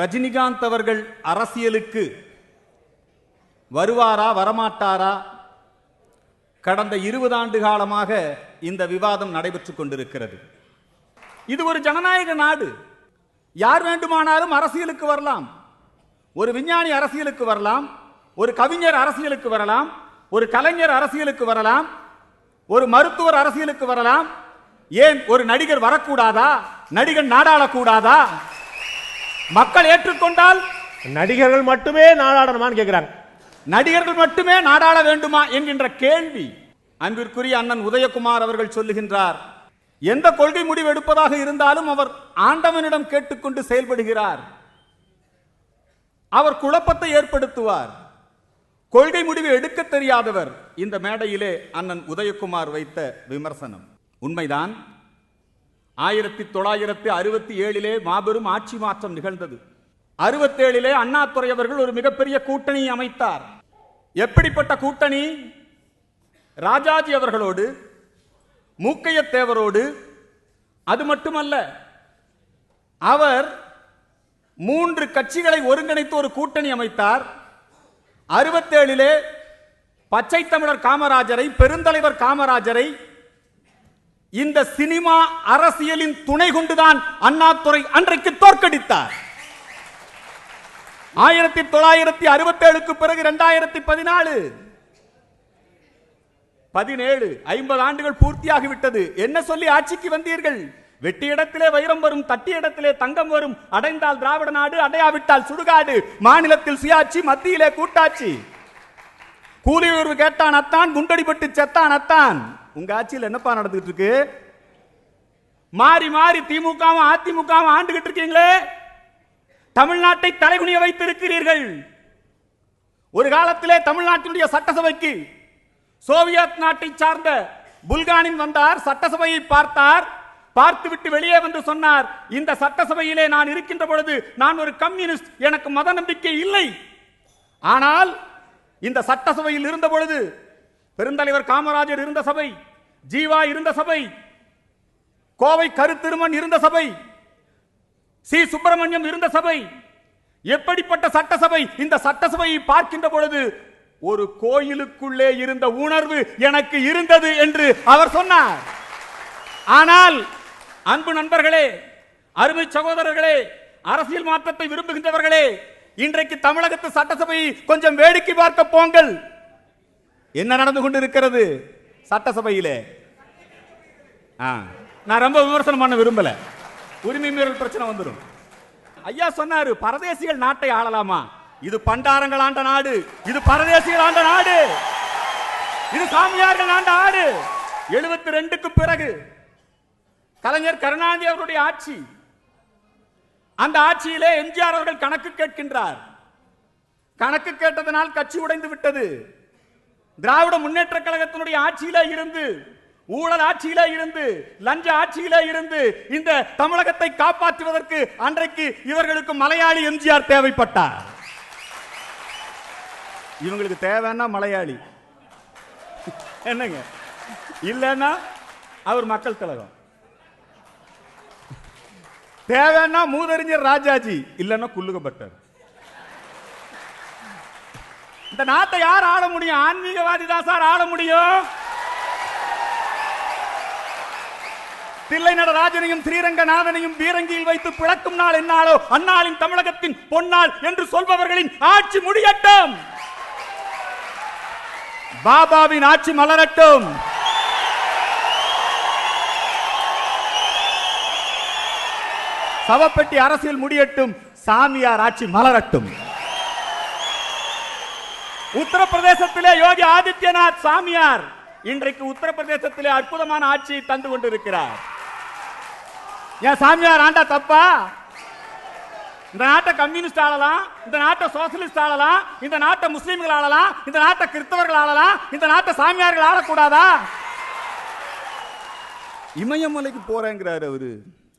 ரஜினிகாந்த் அவர்கள் அரசியலுக்கு வருவாரா வரமாட்டாரா? கடந்த இருபது ஆண்டு காலமாக இந்த விவாதம் நடைபெற்றுக் கொண்டிருக்கிறது. இது ஒரு ஜனநாயக நாடு. யார் வேண்டுமானாலும் அரசியலுக்கு வரலாம். ஒரு விஞ்ஞானி அரசியலுக்கு வரலாம். ஒரு கவிஞர் அரசியலுக்கு வரலாம். ஒரு கலைஞர் அரசியலுக்கு வரலாம். ஒரு மருத்துவர் அரசியலுக்கு வரலாம். ஏன் ஒரு நடிகர் வரக்கூடாதா? நடிகர் நாடாளக்கூடாதா? மக்கள் ஏற்றுக்கொண்டால் நடிகர்கள் மட்டுமே நாடாடணுமான்னு கேக்குறாங்க. நடிகர்கள் மட்டுமே நாடாள வேண்டுமா என்கின்ற கேள்வி அன்பிற்குரிய அண்ணன் உதயகுமார் அவர்கள் சொல்லுகின்றார். எந்த கொள்கை முடிவு எடுப்பதாக இருந்தாலும் அவர் ஆண்டவனிடம் கேட்டுக்கொண்டு செயல்படுகிறார். அவர் குழப்பத்தை ஏற்படுத்துவார். கொள்கை முடிவு எடுக்க தெரியாதவர். இந்த மேடையிலே அண்ணன் உதயகுமார் வைத்த விமர்சனம். உண்மைதான். ஆயிரத்தி தொள்ளாயிரத்தி அறுபத்தி ஏழிலே மாபெரும் ஆட்சி மாற்றம் நிகழ்ந்தது. அறுபத்தேழிலே அண்ணாத்துறை அவர்கள் ஒரு மிகப்பெரிய கூட்டணி அமைத்தார். எப்படிப்பட்ட கூட்டணி? ராஜாஜி அவர்களோடு மூக்கையத்தேவரோடு அது மட்டுமல்ல அவர் மூன்று கட்சிகளை ஒருங்கிணைத்து ஒரு கூட்டணி அமைத்தார். அறுபத்தேழிலே பச்சை தமிழர் காமராஜரை பெருந்தலைவர் காமராஜரை இந்த சினிமா அரசியலின் துணை கொண்டுதான் அண்ணாதுரை அன்றைக்கு தோற்கடித்தார். ஆயிரத்தி தொள்ளாயிரத்தி அறுபத்தி ஏழுக்கு பிறகு இரண்டாயிரத்தி பதினாலு. பதினேழு ஐம்பது ஆண்டுகள் பூர்த்தியாகிவிட்டது. என்ன சொல்லி ஆட்சிக்கு வந்தீர்கள்? வெட்டி இடத்திலே வைரம் வரும் தட்டி இடத்திலே தங்கம் வரும் அடைந்தால் திராவிட நாடு அடையாவிட்டால் சுடுகாடு மாநிலத்தில் சுயாட்சி மத்தியிலே கூட்டாட்சி. கூலி உயர்வு கேட்டான் அத்தான் குண்டடிபட்டு செத்தான் அத்தான். உங்க ஆட்சியில் என்னப்பா நடந்துகிட்டு இருக்கு? மாறி மாறி திமுகவும் அதிமுகவும் ஆண்டுகிட்டு இருக்கீங்களே? தமிழ்நாட்டை தலைகுனிய வைத்திருக்கிறீர்கள். ஒரு காலத்திலே தமிழ்நாட்டினுடைய சட்டசபைக்கு சோவியத் நாட்டை சார்ந்த புல்கானின் வந்தார் சட்டசபையை பார்த்தார் பார்த்துவிட்டு வெளியே வந்து சொன்னார் இந்த சட்டசபையிலே நான் இருக்கின்ற பொழுது நான் ஒரு கம்யூனிஸ்ட் எனக்கு மத நம்பிக்கை இல்லை. ஆனால் இந்த சட்டசபையில் இருந்த பொழுது பெருந்தலைவர் காமராஜர் இருந்த சபை ஜீவா இருந்த சபை கோவை கருத்திருமன் இருந்த சபை சி சுப்பிரமணியம் இருந்த சபை. எப்படிப்பட்ட சட்டசபை? இந்த சட்டசபையை பார்க்கின்ற பொழுது ஒரு கோயிலுக்குள்ளே இருந்த உணர்வு எனக்கு இருந்தது என்று அவர் சொன்னார். ஆனால் அன்பு நண்பர்களே அருமை சகோதரர்களே அரசியல் மாற்றத்தை விரும்புகின்றவர்களே இன்றைக்கு தமிழகத்து சட்டசபையை கொஞ்சம் வேடிக்கை பார்க்க போங்கள். என்ன நடந்து கொண்டிருக்கிறது? சட்டசபையிலே. ஆ, நான் ரொம்ப விமர்சனம் பண்ண விரும்பல. உரிமை மீறல் பிரச்சனை வந்துடும் ஐயா சொன்னாரு பரதேசிகள் நாட்டை ஆளலாமா? இது பண்டாரங்கள் ஆண்ட நாடு. இது பரதேசிகள் ஆண்ட நாடு. இது சாமியார்கள் ஆண்ட நாடு எழுபத்தி ரெண்டுக்கு பிறகு கலைஞர் கருணாநிதி அவருடைய ஆட்சி. அந்த ஆட்சியிலே எம்ஜிஆர் அவர்கள் கணக்கு கேட்கின்றார். கணக்கு கேட்டதனால் கட்சி உடைந்து விட்டது. திராவிட முன்னேற்ற கழகத்தினுடைய ஆட்சியில இருந்து ஊழல் ஆட்சியில இருந்து லஞ்ச ஆட்சியில இருந்து இந்த தமிழகத்தை காப்பாற்றுவதற்கு அன்றைக்கு இவர்களுக்கு மலையாளி எம்ஜிஆர் தேவைப்பட்டார். இவங்களுக்கு தேவைன்னா மலையாளி. என்னங்க? இல்லைன்னா அவர் மக்கள் கழகம் தேவைன்னா மூதறிஞர் ராஜாஜி இல்லைன்னா குல்லுகப்பட்டார். இந்த நாட்டை யார் ஆள முடியும்? ஆன்மீகவாதி தான் சார் ஆள முடியும். தில்லை நடராஜனையும் ஸ்ரீரங்கநாதனையும் பீரங்கியில் வைத்து பிளக்கும் நாள் என்னாலோ அந்நாளின் தமிழகத்தின் பொன்னாள் என்று சொல்பவர்களின் ஆட்சி முடியட்டும். பாபாவின் ஆட்சி மலரட்டும். சவப்பெட்டி அரசியல் முடியட்டும் சாமியார் ஆட்சி மலரட்டும். உத்தரப்பிரதேசத்திலே யோகி ஆதித்யநாத் சாமியார் இன்றைக்கு உத்தரப்பிரதேசத்திலே அற்புதமான ஆட்சியை தந்து கொண்டிருக்கிறார். ஏன் சாமியார் ஆண்டா தப்பா? இந்த நாட்டை கம்யூனிஸ்ட் ஆளலாம் இந்த நாட்டை சோசியலிஸ்ட் ஆளலாம் இந்த நாட்டை முஸ்லீம்கள் ஆளலாம் இந்த நாட்டை கிறிஸ்தவர்கள் ஆளலாம் இந்த நாட்டை சாமியார்கள் ஆளக்கூடாதா? இமயமலைக்கு போறேங்கிறார் அவரு.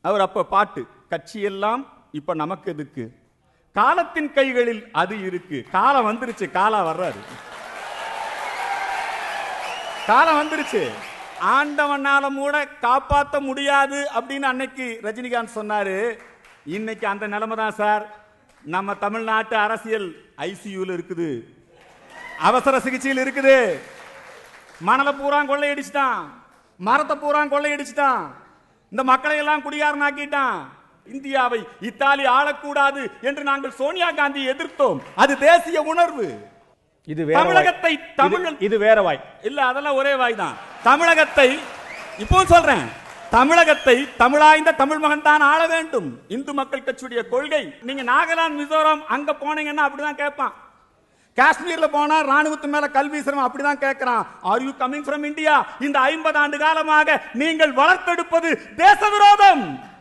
அவர் அப்ப பாட்டு கட்சி எல்லாம் இப்ப நமக்கு எதுக்கு? காலத்தின் கைகளில் அது இருக்கு. காலம் வந்துருச்சு காலா வர்றாரு. காலம் வந்துருச்சு. ஆண்டவனால கூட காப்பாத்த முடியாது அப்படின்னு அன்னைக்கு ரஜினிகாந்த் சொன்னாரு. இன்னைக்கு அந்த நிலைமை தான் சார். நம்ம தமிழ்நாட்டு அரசியல் ஐசியூல இருக்குது. அவசர சிகிச்சையில் இருக்குது. மணலை பூரா கொள்ளையடிச்சிட்டான். மரத்தை பூரா கொள்ளையடிச்சிட்டான். இந்த மக்களை எல்லாம் குடியாரனாக்கிட்டான் இந்தியாவை இத்தாலி ஆளக்கூடாது என்று நாங்கள் சோனியா காந்தி எதிர்த்தோம். அது தேசிய உணர்வு. இது. தமிழகத்தை தமிழ் இது வேற வாய். இல்ல அதெல்லாம் ஒரே வாய் தான். தமிழகத்தை இப்போ சொல்றேன். தமிழகத்தை தமிழாய்ந்த தமிழ் மகன் தான் ஆள வேண்டும். இந்து மக்கள் கட்சியுடைய கொள்கை. நீங்க நாகாலாந்து மிசோரம் அங்க போனீங்கன்னா அப்படிதான் கேட்பான். காஷ்மீர்ல போனா ராணுவத்து மேல கல்வி சிரமம் அப்படிதான் கேட்கிறான். Are you coming from India இந்த ஐம்பது ஆண்டு காலமாக நீங்கள் வளர்த்தெடுப்பது தேச விரோதம்.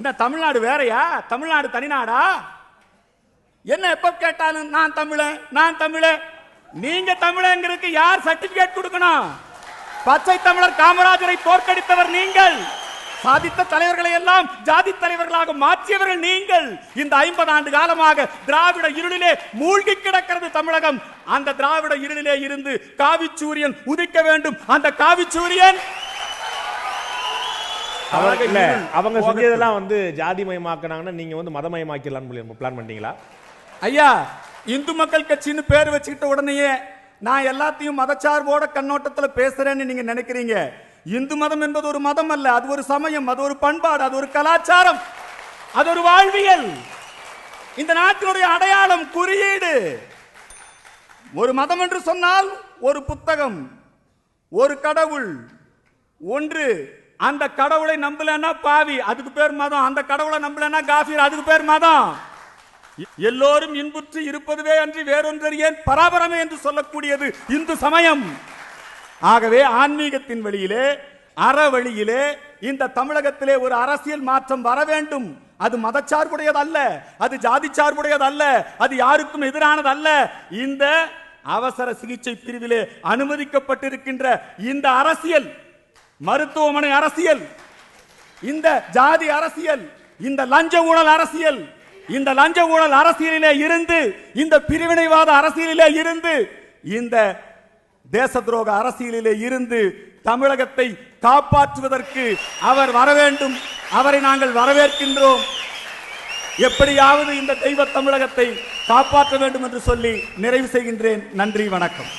என்ன தமிழ்நாடு வேறயா? தமிழ்நாடு தனிநாடா? என்ன எப்ப கேட்டாலும் நான் தமிழன் நான் தமிழன் நீங்க தமிழங்கிறதுக்கு யார் சர்டிபிகேட் கொடுக்கணும்? பச்சை தமிழர் காமராஜரை தோற்கடித்தவர் நீங்கள். சாதித்த தலைவர்களை எல்லாம் ஜாதி தலைவர்களாக மாற்றியவர்கள் நீங்கள். இந்த ஐம்பது ஆண்டு காலமாக திராவிட இருளிலே மூழ்கி கிடக்கிறது தமிழகம். அந்த திராவிட இருளிலே இருந்து காவிச்சூரியன் உதிக்க வேண்டும். அந்த காவிச்சூரியன் அவங்க இல்ல அவங்க. செஞ்சதெல்லாம் வந்து ஜாதி மயமாக்குனாங்கன்னா நீங்க வந்து மதமயமாக்கலாம்னு பிளான் பண்ணிட்டீங்களா ஐயா இந்து மக்கள் கட்சின்னு பேர் வச்சுக்கிட்ட உடனேயே நான் எல்லாத்தையும் மதச்சார்போட கண்ணோட்டத்துல பேசுறேன்னு நீங்க நினைக்கிறீங்க. இந்து மதம் என்பது ஒரு மதம் அல்ல அது ஒரு சமயம் அது ஒரு பண்பாடு அது ஒரு கலாச்சாரம் அது ஒரு வாழ்வியல். இந்த நாட்டினுடைய அடையாளம் குறியீடு. ஒரு மதம் என்று சொன்னால் ஒரு புத்தகம் ஒரு கடவுள் ஒன்று அந்த கடவுளை நம்பலன்னா பாவி அதுக்கு பேர் மதம். அந்த கடவுளை நம்பலன்னா காஃபீர் அதுக்கு பேர் மதம். எல்லோரும் இன்புற்று இருப்பதுவே அன்றி வேறொன்றறியேன் பராபரமே என்று சொல்லக்கூடியது இந்து சமயம். ஆகவே ஆன்மீகத்தின் வழியிலே அற வழியிலே இந்த தமிழகத்திலே ஒரு அரசியல் மாற்றம் வர வேண்டும். அது மதச்சார்புடையது அல்ல அது ஜாதி சார்புடையது அல்ல அது யாருக்கும் எதிரானது அல்ல இந்த அவசர சிகிச்சை பிரிவிலே அனுமதிக்கப்பட்டிருக்கின்ற இந்த அரசியல் மருத்துவமனை அரசியல். இந்த ஜாதி அரசியல் இந்த லஞ்ச ஊழல் அரசியல் இந்த லஞ்ச ஊழல் அரசியலிலே இருந்து இந்த பிரிவினைவாத அரசியலிலே இருந்து இந்த தேச துரோக அரசியலிலே இருந்து தமிழகத்தை காப்பாற்றுவதற்கு அவர் வர வேண்டும் அவரை நாங்கள் வரவேற்கின்றோம். எப்படியாவது இந்த தெய்வ தமிழகத்தை காப்பாற்ற வேண்டும் என்று சொல்லி நிறைவு செய்கின்றேன். நன்றி வணக்கம்.